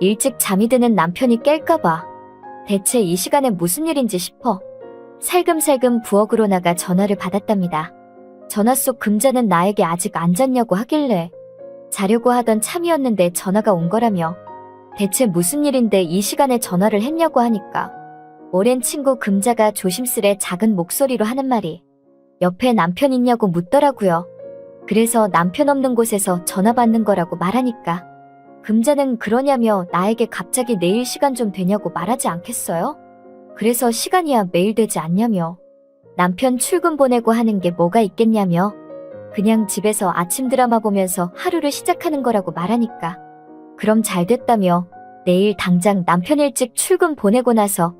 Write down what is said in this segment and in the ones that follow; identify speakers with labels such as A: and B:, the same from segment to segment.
A: 일찍 잠이 드는 남편이 깰까봐. 대체 이 시간에 무슨 일인지 싶어. 살금살금 부엌으로 나가 전화를 받았답니다. 전화 속 금자는 나에게 아직 안 잤냐고 하길래 자려고 하던 참이었는데 전화가 온 거라며 대체 무슨 일인데 이 시간에 전화를 했냐고 하니까 오랜 친구 금자가 조심스레 작은 목소리로 하는 말이 옆에 남편 있냐고 묻더라고요. 그래서 남편 없는 곳에서 전화 받는 거라고 말하니까 금자는 그러냐며 나에게 갑자기 내일 시간 좀 되냐고 말하지 않겠어요? 그래서 시간이야 매일 되지 않냐며? 남편 출근 보내고 하는 게 뭐가 있겠냐며? 그냥 집에서 아침 드라마 보면서 하루를 시작하는 거라고 말하니까. 그럼 잘 됐다며 내일 당장 남편 일찍 출근 보내고 나서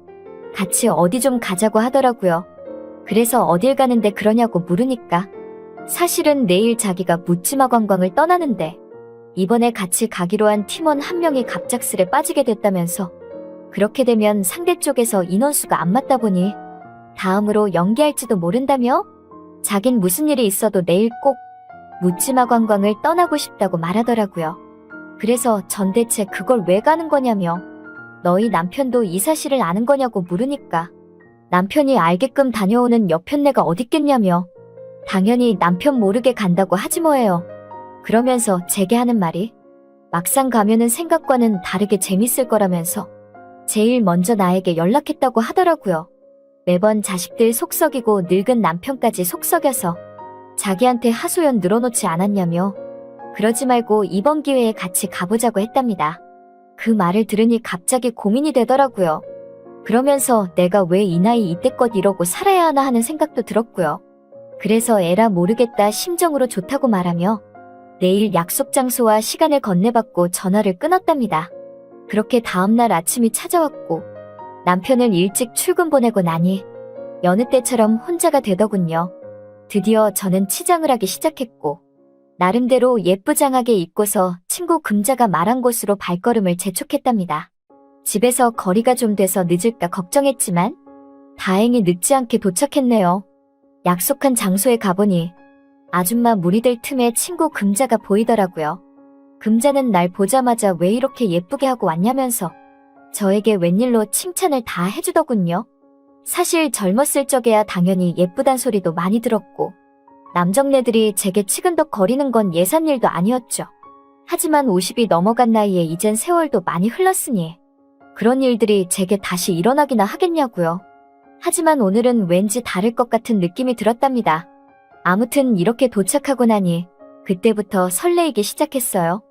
A: 같이 어디 좀 가자고 하더라고요. 그래서 어딜 가는데 그러냐고 물으니까. 사실은 내일 자기가 묻지마 관광을 떠나는데 이번에 같이 가기로 한 팀원 한 명이 갑작스레 빠지게 됐다면서 그렇게 되면 상대 쪽에서 인원수가 안 맞다 보니 다음으로 연기할지도 모른다며 자긴 무슨 일이 있어도 내일 꼭 묻지마 관광을 떠나고 싶다고 말하더라고요. 그래서 전 대체 그걸 왜 가는 거냐며 너희 남편도 이 사실을 아는 거냐고 물으니까 남편이 알게끔 다녀오는 여편네가 어딨겠냐며 당연히 남편 모르게 간다고 하지 뭐예요. 그러면서 제게 하는 말이 막상 가면은 생각과는 다르게 재밌을 거라면서 제일 먼저 나에게 연락했다고 하더라고요. 매번 자식들 속썩이고 늙은 남편까지 속썩여서 자기한테 하소연 늘어놓지 않았냐며 그러지 말고 이번 기회에 같이 가보자고 했답니다. 그 말을 들으니 갑자기 고민이 되더라고요. 그러면서 내가 왜 이 나이 이때껏 이러고 살아야 하나 하는 생각도 들었고요. 그래서 에라 모르겠다 심정으로 좋다고 말하며 내일 약속 장소와 시간을 건네받고 전화를 끊었답니다. 그렇게 다음날 아침이 찾아왔고 남편을 일찍 출근 보내고 나니 여느 때처럼 혼자가 되더군요. 드디어 저는 치장을 하기 시작했고 나름대로 예쁘장하게 입고서 친구 금자가 말한 곳으로 발걸음을 재촉했답니다. 집에서 거리가 좀 돼서 늦을까 걱정했지만 다행히 늦지 않게 도착했네요. 약속한 장소에 가보니 아줌마 무리들 틈에 친구 금자가 보이더라고요. 금자는 날 보자마자 왜 이렇게 예쁘게 하고 왔냐면서 저에게 웬일로 칭찬을 다 해주더군요. 사실 젊었을 적에야 당연히 예쁘단 소리도 많이 들었고 남정네들이 제게 치근덕 거리는 건 예산일도 아니었죠. 하지만 50이 넘어간 나이에 이젠 세월도 많이 흘렀으니 그런 일들이 제게 다시 일어나기나 하겠냐고요. 하지만 오늘은 왠지 다를 것 같은 느낌이 들었답니다. 아무튼 이렇게 도착하고 나니 그때부터 설레이기 시작했어요.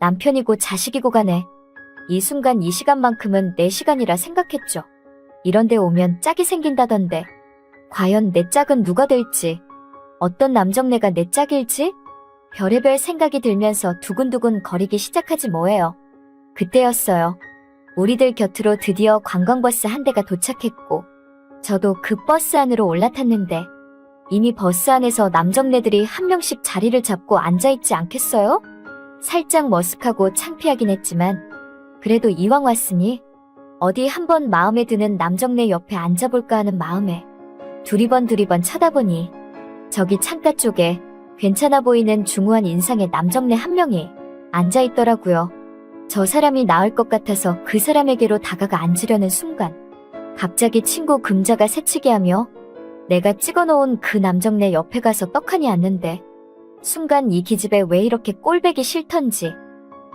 A: 남편이고 자식이고 간에 이 순간 이 시간만큼은 내 시간이라 생각했죠. 이런데 오면 짝이 생긴다던데 과연 내 짝은 누가 될지 어떤 남정네가 내 짝일지 별의별 생각이 들면서 두근두근 거리기 시작하지 뭐예요. 그때였어요. 우리들 곁으로 드디어 관광버스 한 대가 도착했고 저도 그 버스 안으로 올라탔는데 이미 버스 안에서 남정네들이 한 명씩 자리를 잡고 앉아있지 않겠어요? 살짝 머쓱하고 창피하긴 했지만 그래도 이왕 왔으니 어디 한번 마음에 드는 남정네 옆에 앉아볼까 하는 마음에 두리번 두리번 쳐다보니 저기 창가 쪽에 괜찮아 보이는 중후한 인상의 남정네 한 명이 앉아있더라고요. 저 사람이 나을 것 같아서 그 사람에게로 다가가 앉으려는 순간 갑자기 친구 금자가 새치게 하며 내가 찍어놓은 그 남정네 옆에 가서 떡하니 앉는데 순간 이 기집애 왜 이렇게 꼴배기 싫던지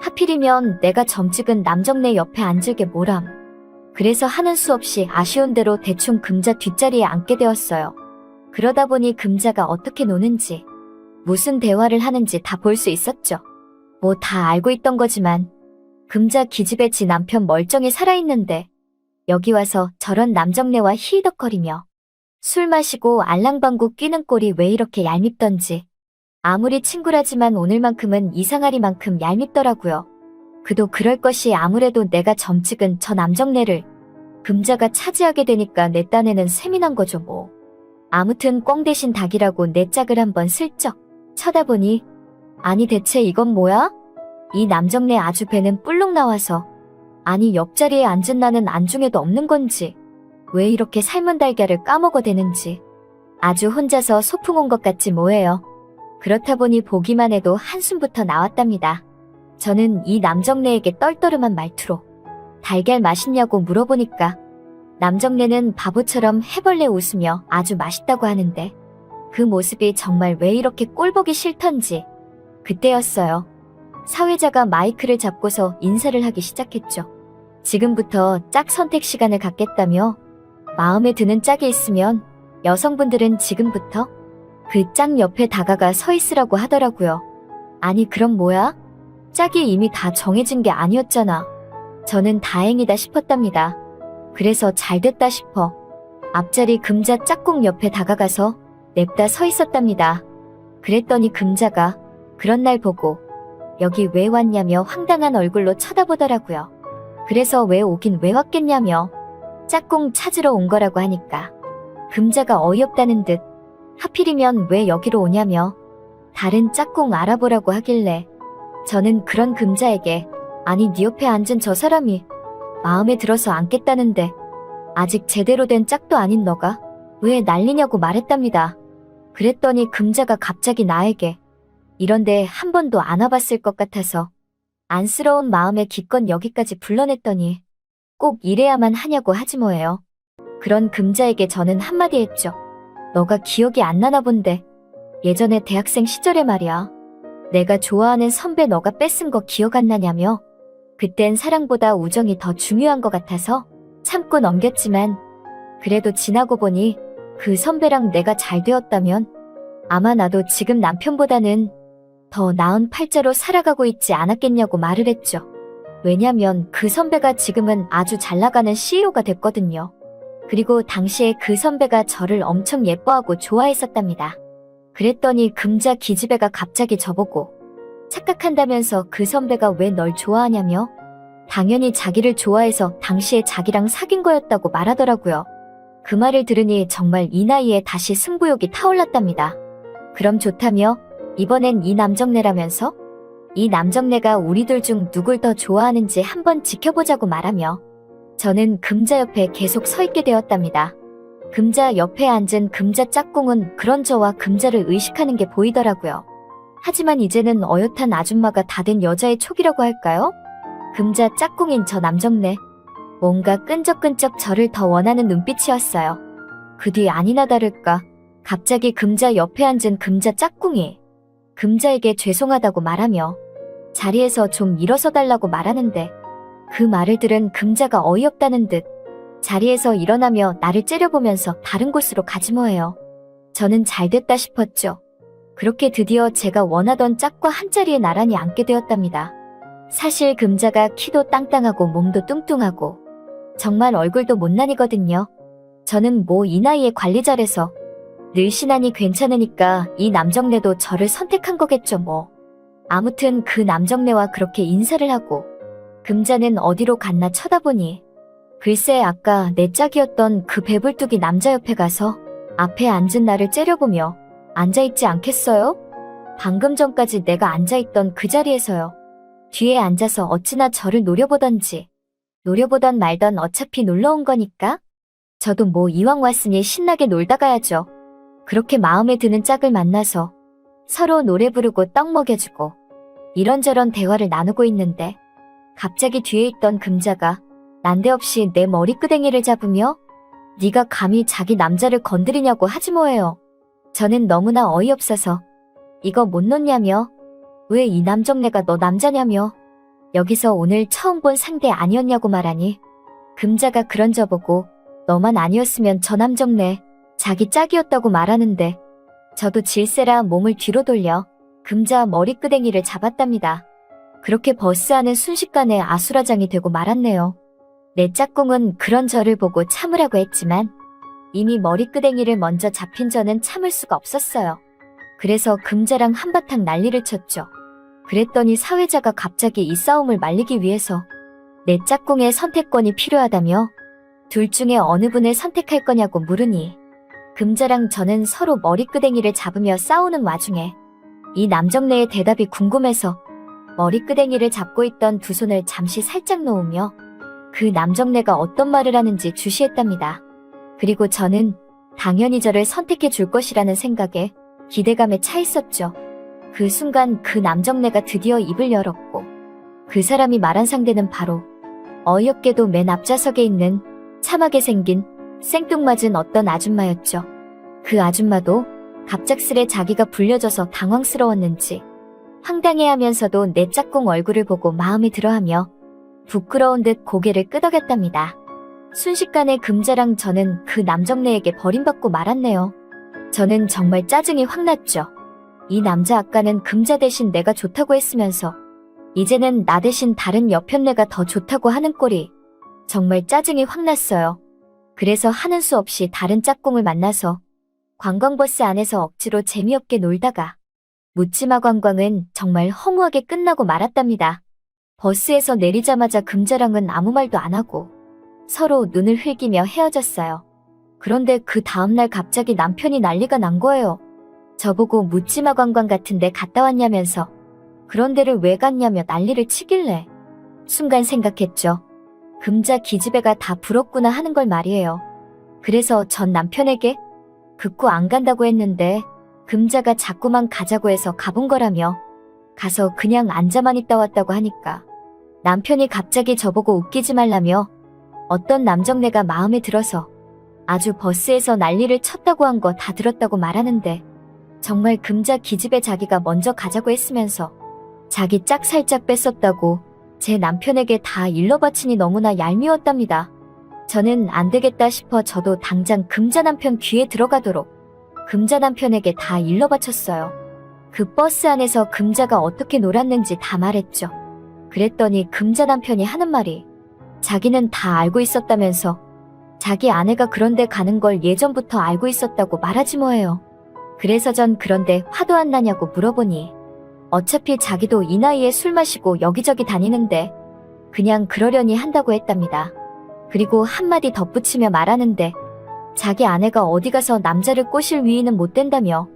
A: 하필이면 내가 점 찍은 남정네 옆에 앉을 게 뭐람. 그래서 하는 수 없이 아쉬운 대로 대충 금자 뒷자리에 앉게 되었어요. 그러다 보니 금자가 어떻게 노는지, 무슨 대화를 하는지 다 볼 수 있었죠. 뭐 다 알고 있던 거지만, 금자 기집애 지 남편 멀쩡히 살아있는데, 여기 와서 저런 남정네와 히히덕거리며, 술 마시고 알랑방구 끼는 꼴이 왜 이렇게 얄밉던지, 아무리 친구라지만 오늘만큼은 이상하리만큼 얄밉더라고요. 그도 그럴 것이 아무래도 내가 점찍은 저 남정네를 금자가 차지하게 되니까 내 딴에는 난 거죠 뭐. 아무튼 꽝 대신 닭이라고 내 짝을 한번 슬쩍 쳐다보니 아니 대체 이건 뭐야? 이 남정네 아주 배는 뿔룩 나와서 아니 옆자리에 앉은 나는 안중에도 없는 건지 왜 이렇게 삶은 달걀을 까먹어 대는지 아주 혼자서 소풍 온 것 같지 뭐예요. 그렇다 보니 보기만 해도 한숨부터 나왔답니다. 저는 이 남정네에게 떨떠름한 말투로 달걀 맛있냐고 물어보니까 남정네는 바보처럼 해벌레 웃으며 아주 맛있다고 하는데 그 모습이 정말 왜 이렇게 꼴보기 싫던지 그때였어요. 사회자가 마이크를 잡고서 인사를 하기 시작했죠. 지금부터 짝 선택 시간을 갖겠다며 마음에 드는 짝이 있으면 여성분들은 지금부터 그 짝 옆에 다가가 서 있으라고 하더라고요. 아니, 그럼 뭐야? 짝이 이미 다 정해진 게 아니었잖아. 저는 다행이다 싶었답니다. 그래서 잘 됐다 싶어. 앞자리 금자 짝꿍 옆에 다가가서 냅다 서 있었답니다. 그랬더니 금자가 그런 날 보고 여기 왜 왔냐며 황당한 얼굴로 쳐다보더라고요. 그래서 왜 오긴 왜 왔겠냐며 짝꿍 찾으러 온 거라고 하니까 금자가 어이없다는 듯 하필이면 왜 여기로 오냐며 다른 짝꿍 알아보라고 하길래 저는 그런 금자에게 아니 네 옆에 앉은 저 사람이 마음에 들어서 앉겠다는데 아직 제대로 된 짝도 아닌 너가 왜 난리냐고 말했답니다. 그랬더니 금자가 갑자기 나에게 이런데 한 번도 안 와봤을 것 같아서 안쓰러운 마음에 기껏 여기까지 불러냈더니 꼭 이래야만 하냐고 하지 뭐예요. 그런 금자에게 저는 한마디 했죠. 너가 기억이 안 나나 본데 예전에 대학생 시절에 말이야. 내가 좋아하는 선배 너가 뺏은 거 기억 안 나냐며 그땐 사랑보다 우정이 더 중요한 것 같아서 참고 넘겼지만 그래도 지나고 보니 그 선배랑 내가 잘 되었다면 아마 나도 지금 남편보다는 더 나은 팔자로 살아가고 있지 않았겠냐고 말을 했죠. 왜냐면 그 선배가 지금은 아주 잘 나가는 CEO가 됐거든요. 그리고 당시에 그 선배가 저를 엄청 예뻐하고 좋아했었답니다. 그랬더니 금자 기집애가 갑자기 저보고 착각한다면서 그 선배가 왜 널 좋아하냐며 당연히 자기를 좋아해서 당시에 자기랑 사귄 거였다고 말하더라고요. 그 말을 들으니 정말 이 나이에 다시 승부욕이 타올랐답니다. 그럼 좋다며 이번엔 이 남정네라면서 이 남정네가 우리들 중 누굴 더 좋아하는지 한번 지켜보자고 말하며 저는 금자 옆에 계속 서 있게 되었답니다. 금자 옆에 앉은 금자 짝꿍은 그런 저와 금자를 의식하는 게 보이더라고요. 하지만 이제는 어엿한 아줌마가 다 된 여자의 촉이라고 할까요? 금자 짝꿍인 저 남정네. 뭔가 끈적끈적 저를 더 원하는 눈빛이었어요. 그 뒤 아니나 다를까 갑자기 금자 옆에 앉은 금자 짝꿍이 금자에게 죄송하다고 말하며 자리에서 좀 일어서 달라고 말하는데 그 말을 들은 금자가 어이없다는 듯 자리에서 일어나며 나를 째려보면서 다른 곳으로 가지 뭐예요. 저는 잘 됐다 싶었죠. 그렇게 드디어 제가 원하던 짝과 한자리에 나란히 앉게 되었답니다. 사실 금자가 키도 땅땅하고 몸도 뚱뚱하고 정말 얼굴도 못난이거든요. 저는 뭐 이 나이에 관리 잘해서 늘씬하니 괜찮으니까 이 남정네도 저를 선택한 거겠죠 뭐. 아무튼 그 남정네와 그렇게 인사를 하고 금자는 어디로 갔나 쳐다보니 글쎄 아까 내 짝이었던 그 배불뚝이 남자 옆에 가서 앞에 앉은 나를 째려보며 앉아있지 않겠어요? 방금 전까지 내가 앉아있던 그 자리에서요. 뒤에 앉아서 어찌나 저를 노려보던지. 노려보던 말던 어차피 놀러 온 거니까. 저도 뭐 이왕 왔으니 신나게 놀다 가야죠. 그렇게 마음에 드는 짝을 만나서 서로 노래 부르고 떡 먹여주고 이런저런 대화를 나누고 있는데 갑자기 뒤에 있던 금자가 난데없이 내 머리끄댕이를 잡으며 네가 감히 자기 남자를 건드리냐고 하지 뭐예요. 저는 너무나 어이없어서 이거 못 놓냐며 왜 이 남정네가 너 남자냐며 여기서 오늘 처음 본 상대 아니었냐고 말하니 금자가 그런 저보고 너만 아니었으면 저 남정네 자기 짝이었다고 말하는데 저도 질세라 몸을 뒤로 돌려 금자 머리끄댕이를 잡았답니다. 그렇게 버스하는 순식간에 아수라장이 되고 말았네요. 내 짝꿍은 그런 저를 보고 참으라고 했지만 이미 머리끄댕이를 먼저 잡힌 저는 참을 수가 없었어요. 그래서 금자랑 한바탕 난리를 쳤죠. 그랬더니 사회자가 갑자기 이 싸움을 말리기 위해서 내 짝꿍의 선택권이 필요하다며 둘 중에 어느 분을 선택할 거냐고 물으니 금자랑 저는 서로 머리끄댕이를 잡으며 싸우는 와중에 이 남정네의 대답이 궁금해서 머리끄댕이를 잡고 있던 두 손을 잠시 살짝 놓으며 그 남정네가 어떤 말을 하는지 주시했답니다. 그리고 저는 당연히 저를 선택해 줄 것이라는 생각에 기대감에 차 있었죠. 그 순간 그 남정네가 드디어 입을 열었고 그 사람이 말한 상대는 바로 어이없게도 맨 앞좌석에 있는 참하게 생긴 생뚱맞은 어떤 아줌마였죠. 그 아줌마도 갑작스레 자기가 불려져서 당황스러웠는지 황당해하면서도 내 짝꿍 얼굴을 보고 마음에 들어하며 부끄러운 듯 고개를 끄덕였답니다. 순식간에 금자랑 저는 그 남정네에게 버림받고 말았네요. 저는 정말 짜증이 확 났죠. 이 남자 아까는 금자 대신 내가 좋다고 했으면서 이제는 나 대신 다른 여편네가 더 좋다고 하는 꼴이 정말 짜증이 확 났어요. 그래서 하는 수 없이 다른 짝꿍을 만나서 관광버스 안에서 억지로 재미없게 놀다가 묻지마 관광은 정말 허무하게 끝나고 말았답니다. 버스에서 내리자마자 금자랑은 아무 말도 안 하고 서로 눈을 흘기며 헤어졌어요. 그런데 그 다음날 갑자기 남편이 난리가 난 거예요. 저보고 묻지마 관광 같은데 갔다 왔냐면서 그런 데를 왜 갔냐며 난리를 치길래 순간 생각했죠. 금자 기집애가 다 부럽구나 하는 걸 말이에요. 그래서 전 남편에게 극구 안 간다고 했는데 금자가 자꾸만 가자고 해서 가본 거라며 가서 그냥 앉아만 있다 왔다고 하니까 남편이 갑자기 저보고 웃기지 말라며 어떤 남정네가 마음에 들어서 아주 버스에서 난리를 쳤다고 한 거 다 들었다고 말하는데 정말 금자 기집애 자기가 먼저 가자고 했으면서 자기 짝 살짝 뺐었다고 제 남편에게 다 일러 바치니 너무나 얄미웠답니다. 저는 안 되겠다 싶어 저도 당장 금자 남편 귀에 들어가도록 금자 남편에게 다 일러 바쳤어요. 그 버스 안에서 금자가 어떻게 놀았는지 다 말했죠. 그랬더니 금자 남편이 하는 말이 자기는 다 알고 있었다면서 자기 아내가 그런데 가는 걸 예전부터 알고 있었다고 말하지 뭐예요. 그래서 전 그런데 화도 안 나냐고 물어보니 어차피 자기도 이 나이에 술 마시고 여기저기 다니는데 그냥 그러려니 한다고 했답니다. 그리고 한마디 덧붙이며 말하는데 자기 아내가 어디 가서 남자를 꼬실 위인은 못 된다며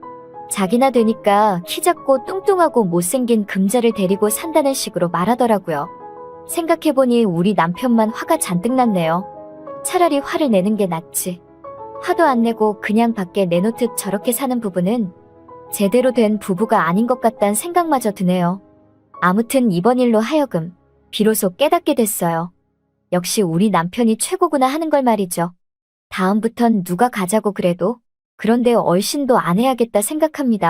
A: 자기나 되니까 키 작고 뚱뚱하고 못생긴 금자를 데리고 산다는 식으로 말하더라고요. 생각해보니 우리 남편만 화가 잔뜩 났네요. 차라리 화를 내는 게 낫지. 화도 안 내고 그냥 밖에 내놓듯 저렇게 사는 부부는 제대로 된 부부가 아닌 것 같단 생각마저 드네요. 아무튼 이번 일로 하여금 비로소 깨닫게 됐어요. 역시 우리 남편이 최고구나 하는 걸 말이죠. 다음부턴 누가 가자고 그래도 그런데 얼씬도 안 해야겠다 생각합니다.